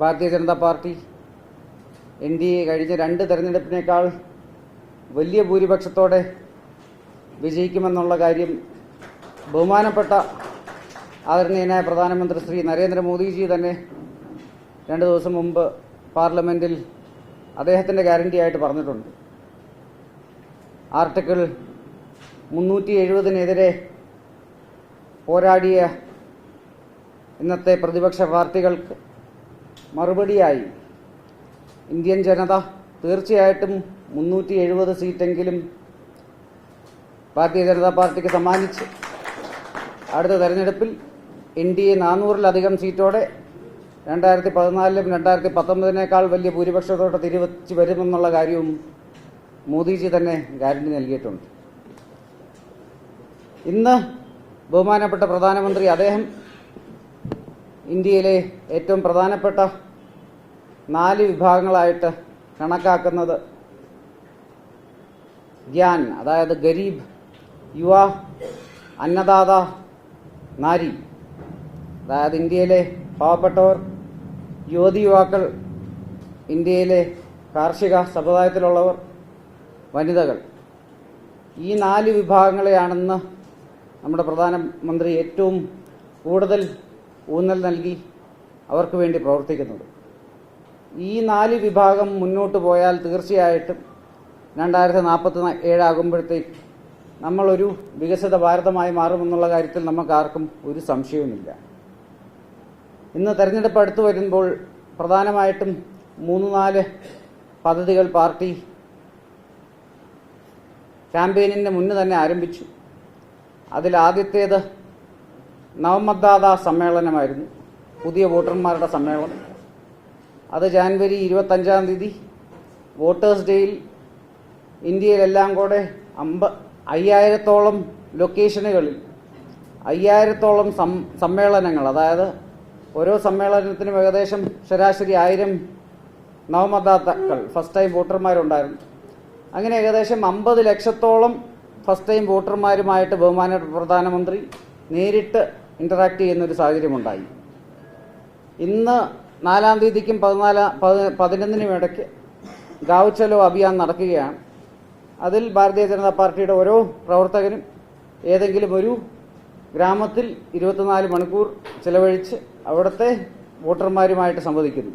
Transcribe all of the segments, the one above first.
Bharatiya Janata party N D A കഴിഞ്ഞ രണ്ട് തെരഞ്ഞെടുപ്പിനേക്കാൾ വലിയ ഭൂരിപക്ഷത്തോടെ വിജയിക്കുമെന്നുള്ള കാര്യം ബഹുമാനപ്പെട്ട ആദരണീയനായ പ്രധാനമന്ത്രി ശ്രീ നരേന്ദ്രമോദിജി തന്നെ രണ്ട് ദിവസം മുമ്പ് പാർലമെന്റിൽ അദ്ദേഹത്തിന്റെ ഗ്യാരണ്ടിയായിട്ട് പറഞ്ഞിട്ടുണ്ട്. ആർട്ടിക്കിൾ മുന്നൂറ്റി എഴുപതിനെതിരെ പോരാടിയ ഇന്നത്തെ പ്രതിപക്ഷ പാർട്ടികൾക്ക് മറുപടിയായി. ഇന്ത്യൻ ജനത തീർച്ചയായിട്ടും മുന്നൂറ്റി എഴുപത് സീറ്റെങ്കിലും ഭാരതീയ ജനതാ പാർട്ടിക്ക് സമ്മാനിച്ച്. അടുത്ത തെരഞ്ഞെടുപ്പിൽ എൻ ഡി എ നാനൂറിലധികം സീറ്റോടെ രണ്ടായിരത്തി പതിനാലിലും രണ്ടായിരത്തി പത്തൊമ്പതിനേക്കാൾ വലിയ ഭൂരിപക്ഷത്തോടെ തിരിവച്ച് വരുമെന്നുള്ള കാര്യവും മോദിജി തന്നെ ഗ്യാരണ്ടി നൽകിയിട്ടുണ്ട്. ഇന്ന് ബഹുമാനപ്പെട്ട പ്രധാനമന്ത്രി അദ്ദേഹം ഇന്ത്യയിലെ ഏറ്റവും പ്രധാനപ്പെട്ട നാല് വിഭാഗങ്ങളായിട്ട് കണക്കാക്കുന്നത് ഗ്യാൻ അതായത് ഗരീബ് യുവ അന്നദാത നാരി. അതായത് ഇന്ത്യയിലെ പാവപ്പെട്ടവർ യുവതി യുവാക്കൾ ഇന്ത്യയിലെ കാർഷിക സമുദായത്തിലുള്ളവർ വനിതകൾ. ഈ നാല് വിഭാഗങ്ങളെയാണെന്ന് നമ്മുടെ പ്രധാനമന്ത്രി ഏറ്റവും കൂടുതൽ ഊന്നൽ നൽകി അവർക്ക് വേണ്ടി പ്രവർത്തിക്കുന്നത് ഈ നാല് വിഭാഗം മുന്നോട്ട് പോയാൽ തീർച്ചയായിട്ടും രണ്ടായിരത്തി നാൽപ്പത്തി ഏഴാകുമ്പോഴത്തേക്ക് നമ്മളൊരു വികസിത ഭാരതമായി മാറുമെന്നുള്ള കാര്യത്തിൽ നമുക്ക് ആർക്കും ഒരു സംശയവുമില്ല. ഇന്ന് തെരഞ്ഞെടുപ്പ് അടുത്തു വരുമ്പോൾ പ്രധാനമായിട്ടും മൂന്ന് നാല് പദ്ധതികൾ പാർട്ടി ക്യാമ്പയിനിന് മുന്നേ തന്നെ ആരംഭിച്ചു. അതിൽ ആദ്യത്തേത് നവമതദാത സമ്മേളനമായിരുന്നു. പുതിയ വോട്ടർമാരുടെ സമ്മേളനം. അത് ജാനുവരി ഇരുപത്തഞ്ചാം തീയതി. വോട്ടേഴ്സ് ഡേയിൽ ഇന്ത്യയിലെല്ലാം കൂടെ അമ്പ അയ്യായിരത്തോളം ലൊക്കേഷനുകളിൽ അയ്യായിരത്തോളം സമ്മേളനങ്ങൾ. അതായത് ഓരോ സമ്മേളനത്തിനും ഏകദേശം ശരാശരി ആയിരം നവമതാക്കൾ ഫസ്റ്റ് ടൈം വോട്ടർമാരുണ്ടായിരുന്നു. അങ്ങനെ ഏകദേശം അമ്പത് ലക്ഷത്തോളം ഫസ്റ്റ് ടൈം വോട്ടർമാരുമായിട്ട് ബഹുമാന പ്രധാനമന്ത്രി നേരിട്ട് ഇന്ററാക്ട് ചെയ്യുന്ന ഒരു സാഹചര്യമുണ്ടായി. ഇന്ന് നാലാം തീയതിക്കും പതിനാലാം പതി- പതിനൊന്നിനും ഇടയ്ക്ക് ഗാവുച്ചലോ ചലോ അഭിയാൻ നടക്കുകയാണ്. അതിൽ ഭാരതീയ ജനതാ പാർട്ടിയുടെ ഓരോ പ്രവർത്തകരും ഏതെങ്കിലും ഒരു ഗ്രാമത്തിൽ ഇരുപത്തിനാല് മണിക്കൂർ ചിലവഴിച്ച് അവിടുത്തെ വോട്ടർമാരുമായിട്ട് സംവദിക്കുന്നു.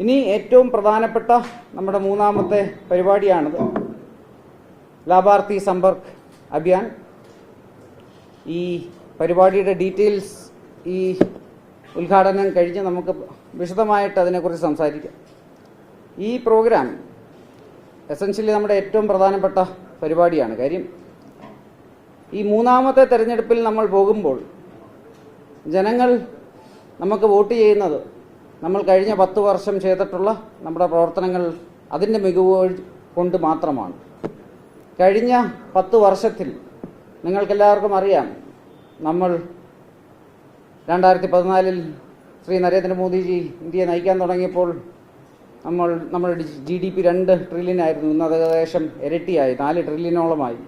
ഇനി ഏറ്റവും പ്രധാനപ്പെട്ട നമ്മുടെ മൂന്നാമത്തെ പരിപാടിയാണിത് ലാഭാർത്ഥി സമ്പർക്ക് അഭിയാൻ. ഈ പരിപാടിയുടെ ഡീറ്റെയിൽസ് ഈ ഉദ്ഘാടനം കഴിഞ്ഞ് നമുക്ക് വിശദമായിട്ട് അതിനെക്കുറിച്ച് സംസാരിക്കാം. ഈ പ്രോഗ്രാം എസൻഷ്യലി നമ്മുടെ ഏറ്റവും പ്രധാനപ്പെട്ട പരിപാടിയാണ്. കാര്യം ഈ മൂന്നാമത്തെ തെരഞ്ഞെടുപ്പിൽ നമ്മൾ പോകുമ്പോൾ ജനങ്ങൾ നമുക്ക് വോട്ട് ചെയ്യുന്നത് നമ്മൾ കഴിഞ്ഞ പത്ത് വർഷം ചെയ്തിട്ടുള്ള നമ്മുടെ പ്രവർത്തനങ്ങൾ അതിന്റെ മികവ് കൊണ്ട് മാത്രമാണ്. കഴിഞ്ഞ പത്ത് വർഷത്തിൽ നിങ്ങൾക്കെല്ലാവർക്കും അറിയാം നമ്മൾ രണ്ടായിരത്തി പതിനാലിൽ ശ്രീ നരേന്ദ്രമോദിജി ഇന്ത്യയെ നയിക്കാൻ തുടങ്ങിയപ്പോൾ നമ്മൾ നമ്മുടെ ജി ഡി പി രണ്ട് ട്രില്യൻ ആയിരുന്നു. ഇന്ന് അത് ഏകദേശം ഇരട്ടിയായി. നാല് ട്രില്യനോളമായി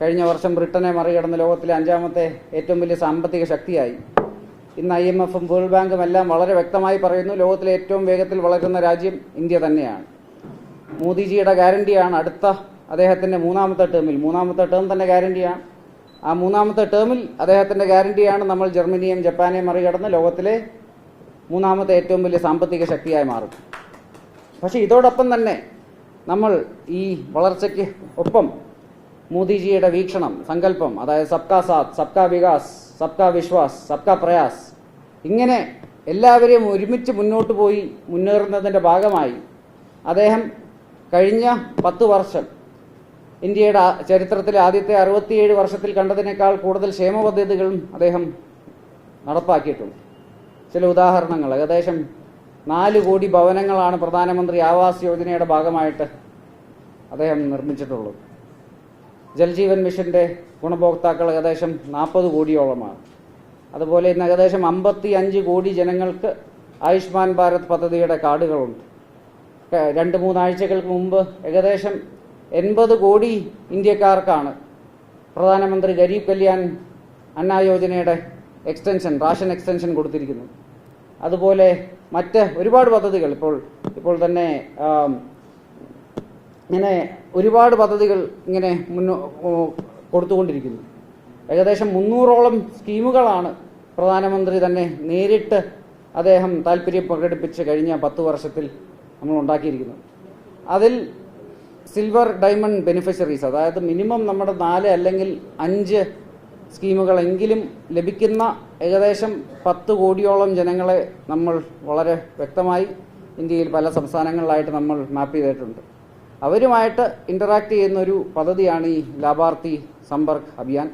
കഴിഞ്ഞ വർഷം ബ്രിട്ടനെ മറികടന്ന് ലോകത്തിലെ അഞ്ചാമത്തെ ഏറ്റവും വലിയ സാമ്പത്തിക ശക്തിയായി. ഇന്ന് ഐ എം എഫും വേൾഡ് ബാങ്കും എല്ലാം വളരെ വ്യക്തമായി പറയുന്നു ലോകത്തിലെ ഏറ്റവും വേഗത്തിൽ വളരുന്ന രാജ്യം ഇന്ത്യ തന്നെയാണ്. മോദിജിയുടെ ഗ്യാരണ്ടിയാണ് അടുത്ത അദ്ദേഹത്തിന്റെ മൂന്നാമത്തെ ടേമിൽ മൂന്നാമത്തെ ടേം തന്നെ ഗ്യാരണ്ടിയാണ് ആ മൂന്നാമത്തെ ടേമിൽ അദ്ദേഹത്തിന്റെ ഗ്യാരണ്ടിയാണ് നമ്മൾ ജർമ്മനിയും ജപ്പാനെയും മറികടന്ന് ലോകത്തിലെ മൂന്നാമത്തെ ഏറ്റവും വലിയ സാമ്പത്തിക ശക്തിയായി മാറും. പക്ഷെ ഇതോടൊപ്പം തന്നെ നമ്മൾ ഈ വളർച്ചയ്ക്ക് ഒപ്പം മോദിജിയുടെ വീക്ഷണം സങ്കല്പം അതായത് സബ്കാ സാത്ത് സബ്കാ വികാസ് സബ്കാ വിശ്വാസ് സബ്കാ പ്രയാസ് ഇങ്ങനെ എല്ലാവരെയും ഒരുമിച്ച് മുന്നോട്ട് പോയി മുന്നേറുന്നതിന്റെ ഭാഗമായി അദ്ദേഹം കഴിഞ്ഞ പത്ത് വർഷം ഇന്ത്യയുടെ ചരിത്രത്തിലെ ആദ്യത്തെ അറുപത്തിയേഴ് വർഷത്തിൽ കണ്ടതിനേക്കാൾ കൂടുതൽ ക്ഷേമ പദ്ധതികളും അദ്ദേഹം നടപ്പാക്കിയിട്ടുണ്ട്. ചില ഉദാഹരണങ്ങൾ. ഏകദേശം നാല് കോടി ഭവനങ്ങളാണ് പ്രധാനമന്ത്രി ആവാസ് യോജനയുടെ ഭാഗമായിട്ട് അദ്ദേഹം നിർമ്മിച്ചിട്ടുള്ളത്. ജൽജീവൻ മിഷന്റെ ഗുണഭോക്താക്കൾ ഏകദേശം നാൽപ്പത് കോടിയോളമാണ്. അതുപോലെ ഇന്ന് ഏകദേശം അമ്പത്തി അഞ്ച് കോടി ജനങ്ങൾക്ക് ആയുഷ്മാൻ ഭാരത് പദ്ധതിയുടെ കാർഡുകളുണ്ട്. രണ്ട് മൂന്നാഴ്ചകൾക്ക് മുമ്പ് ഏകദേശം എൺപത് കോടി ഇന്ത്യക്കാർക്കാണ്. പ്രധാനമന്ത്രി ഗരീബ് കല്യാൺ അന്നാ യോജനയുടെ എക്സ്റ്റൻഷൻ റാഷൻ എക്സ്റ്റൻഷൻ കൊടുത്തിരിക്കുന്നത് അതുപോലെ മറ്റ് ഒരുപാട് പദ്ധതികൾ ഇപ്പോൾ ഇപ്പോൾ തന്നെ ഇങ്ങനെ ഒരുപാട് പദ്ധതികൾ ഇങ്ങനെ മുന്നോ കൊടുത്തുകൊണ്ടിരിക്കുന്നു. ഏകദേശം മുന്നൂറോളം സ്കീമുകളാണ് പ്രധാനമന്ത്രി തന്നെ നേരിട്ട് അദ്ദേഹം താല്പര്യം പ്രകടിപ്പിച്ച് കഴിഞ്ഞ പത്ത് വർഷത്തിൽ നമ്മൾ ഉണ്ടാക്കിയിരിക്കുന്നത്. അതിൽ സിൽവർ ഡയമണ്ട് ബെനിഫിഷ്യറീസ് അതായത് മിനിമം നമ്മുടെ നാല് അല്ലെങ്കിൽ അഞ്ച് സ്കീമുകളെങ്കിലും ലഭിക്കുന്ന ഏകദേശം പത്ത് കോടിയോളം ജനങ്ങളെ നമ്മൾ വളരെ വ്യക്തമായി ഇന്ത്യയിൽ പല സംസ്ഥാനങ്ങളിലായിട്ട് നമ്മൾ മാപ്പ് ചെയ്തിട്ടുണ്ട്. അവരുമായിട്ട് ഇന്ററാക്ട് ചെയ്യുന്ന ഒരു പദ്ധതിയാണ് ഈ ലാഭാർത്ഥി സമ്പർക്ക് അഭിയാൻ.